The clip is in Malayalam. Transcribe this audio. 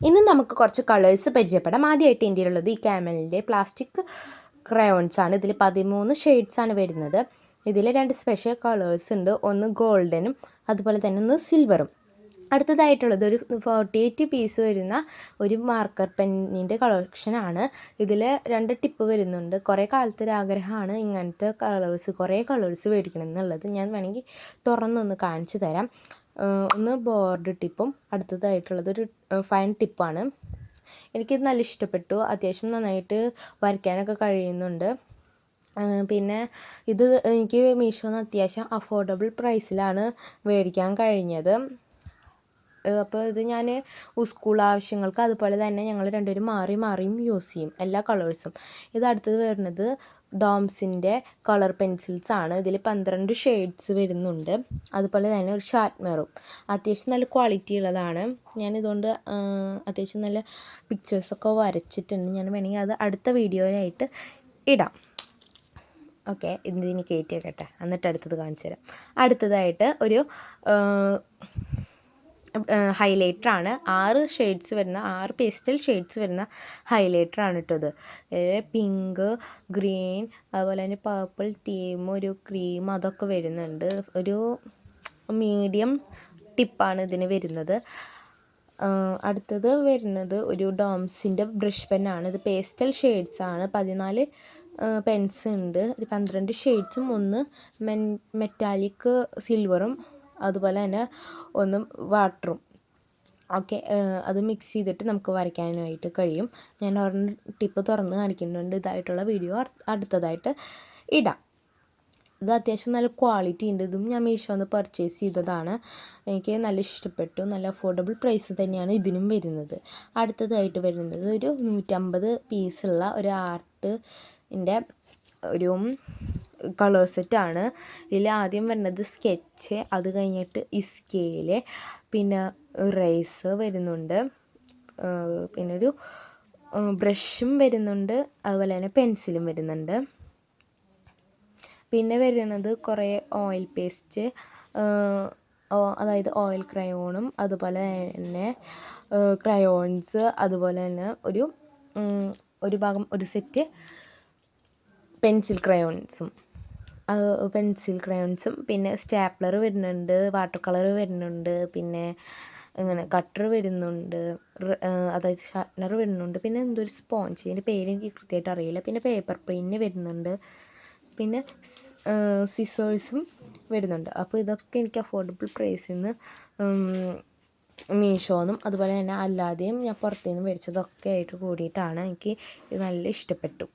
നമുക്ക് കുറച്ച് കളേഴ്സ് പരിചയപ്പെടാം. ആദ്യമായിട്ട് ഇന്ത്യയിലുള്ളത് ഈ ക്യാമലിന്റെ പ്ലാസ്റ്റിക് ക്രയോൺസ് ആണ്. ഇതിൽ പതിമൂന്ന് ഷെയ്ഡ്സ് ആണ് വരുന്നത്. ഇതിൽ രണ്ട് സ്പെഷ്യൽ കളേഴ്സ് ഉണ്ട്. ഒന്ന് ഗോൾഡനും അതുപോലെ തന്നെ ഒന്ന് സിൽവറും അടുത്തതായിട്ടുള്ളത് ഒരു ഫോർട്ടി എയ്റ്റ് പീസ് വരുന്ന ഒരു മാർക്കർ പെന്നിന്റെ കളക്ഷനാണ് ഇതിൽ രണ്ട് ടിപ്പ് വരുന്നുണ്ട്. കുറേ കാലത്തെ ഒരു ആഗ്രഹമാണ് ഇങ്ങനത്തെ കളേഴ്സ് കുറേ കളേഴ്സ് മേടിക്കണം എന്നുള്ളത്. ഞാൻ വേണമെങ്കിൽ തുറന്നൊന്ന് കാണിച്ചു തരാം. ഒന്ന് ബോർഡ് ടിപ്പും അടുത്തതായിട്ടുള്ളത് ഒരു ഫൈൻ ടിപ്പാണ് എനിക്കിത് നല്ല ഇഷ്ടപ്പെട്ടു. അത്യാവശ്യം നന്നായിട്ട് വരയ്ക്കാനൊക്കെ കഴിയുന്നുണ്ട്. പിന്നെ ഇത് എനിക്ക് മീഷോന്ന് അത്യാവശ്യം അഫോർഡബിൾ പ്രൈസിലാണ് മേടിക്കാൻ കഴിഞ്ഞത്. അപ്പോൾ ഇത് ഞാൻ സ്കൂൾ ആവശ്യങ്ങൾക്ക് അതുപോലെ തന്നെ ഞങ്ങൾ രണ്ടുപേരും മാറി മാറിയും യൂസ് ചെയ്യും എല്ലാ കളേഴ്സും. ഇത് അടുത്തത് വരുന്നത് ഡോംസിന്റെ കളർ പെൻസിൽസ് ആണ്. ഇതിൽ പന്ത്രണ്ട് ഷെയ്ഡ്സ് വരുന്നുണ്ട്. അതുപോലെ തന്നെ ഒരു ഷാർട്ട്നറും അത്യാവശ്യം നല്ല ക്വാളിറ്റി ഉള്ളതാണ്. ഞാൻ ഇതുകൊണ്ട് അത്യാവശ്യം നല്ല പിക്ചേഴ്സൊക്കെ വരച്ചിട്ടുണ്ട്. ഞാൻ വേണമെങ്കിൽ അത് അടുത്ത വീഡിയോയിലായിട്ട് ഇടാം. ഓക്കെ ഇതിന് കയറ്റി വെക്കട്ടെ. എന്നിട്ട് അടുത്തത് കാണിച്ചു തരാം അടുത്തതായിട്ട് ഒരു ഹൈലൈറ്ററാണ്. ആറ് ഷെയ്ഡ്സ് വരുന്ന ആറ് പേസ്റ്റൽ ഷെയ്ഡ്സ് വരുന്ന ഹൈലൈറ്റർ ഹൈലൈറ്ററാണ് ഇട്ടത് പിങ്ക് ഗ്രീൻ അതുപോലെ തന്നെ പർപ്പിൾ തീം ഒരു ക്രീം അതൊക്കെ വരുന്നുണ്ട്. ഒരു മീഡിയം ടിപ്പാണ് ഇതിന് വരുന്നത്. അടുത്തത് വരുന്നത് ഒരു ഡോംസിന്റെ ബ്രഷ് പെന്നാണ്. ഇത് പേസ്റ്റൽ ഷെയ്ഡ്സ് ആണ് പതിനാല് പെൻസ് ഉണ്ട്. ഒരു പന്ത്രണ്ട് ഷെയ്ഡ്സും ഒന്ന് മെൻ മെറ്റാലിക് സിൽവറും അതുപോലെ തന്നെ ഒന്ന് വാട്ടറും. ഓക്കെ അത് മിക്സ് ചെയ്തിട്ട് നമുക്ക് വരയ്ക്കാനായിട്ട് കഴിയും. ഞാൻ ഒരെണ്ണം ടിപ്പ് തുറന്ന് കാണിക്കുന്നുണ്ട്. ഇതായിട്ടുള്ള വീഡിയോ അടുത്തതായിട്ട് ഇടാം. ഇത് അത്യാവശ്യം നല്ല ക്വാളിറ്റി ഉണ്ട്. ഇതും ഞാൻ മീഷോന്ന് പർച്ചേസ് ചെയ്തതാണ്. എനിക്ക് നല്ല ഇഷ്ടപ്പെട്ടു. നല്ല അഫോർഡബിൾ പ്രൈസ് തന്നെയാണ് ഇതിനും വരുന്നത്. അടുത്തതായിട്ട് വരുന്നത് ഒരു നൂറ്റമ്പത് പീസുള്ള ഒരു ആർട്ടിന്റെ ഒരു കളർ സെറ്റാണ് ഇതിൽ ആദ്യം വരുന്നത് സ്കെച്ച് അത് കഴിഞ്ഞിട്ട് ഇസ്കേൽ പിന്നെ റൈസ് വരുന്നുണ്ട്. പിന്നെ ഒരു ബ്രഷും വരുന്നുണ്ട്. അതുപോലെ തന്നെ പെൻസിലും വരുന്നുണ്ട്. പിന്നെ വരുന്നത് കുറേ ഓയിൽ പേസ്റ്റ് അതായത് ഓയിൽ ക്രയോണും അതുപോലെ തന്നെ ക്രയോൺസ് അതുപോലെ തന്നെ ഒരു ഒരു ഭാഗം ഒരു സെറ്റ് പെൻസിൽ ക്രയോൺസും പെൻസിൽ ക്രയോൺസും പിന്നെ സ്റ്റാപ്ലർ വരുന്നുണ്ട് വാട്ടർ കളർ വരുന്നുണ്ട് പിന്നെ ഇങ്ങനെ കട്ടർ വരുന്നുണ്ട് അതായത് ഷാർപ്നർ വരുന്നുണ്ട് പിന്നെ എന്തോ ഒരു സ്പോഞ്ച് ഇതിന്റെ പേര് എനിക്ക് കൃത്യമായിട്ട് അറിയില്ല പിന്നെ പേപ്പർ പ്ലെയിന് വരുന്നുണ്ട് പിന്നെ സിസേഴ്സും വരുന്നുണ്ട്. അപ്പോൾ ഇതൊക്കെ എനിക്ക് അഫോർഡബിൾ പ്രൈസിൽ നിന്ന് മീഷോന്നും അതുപോലെ തന്നെ അല്ലാതെയും ഞാൻ പുറത്തുനിന്ന് മേടിച്ചതൊക്കെ ആയിട്ട് കൂടിയിട്ടാണ് എനിക്ക് ഇത് നല്ല ഇഷ്ടപ്പെട്ടു.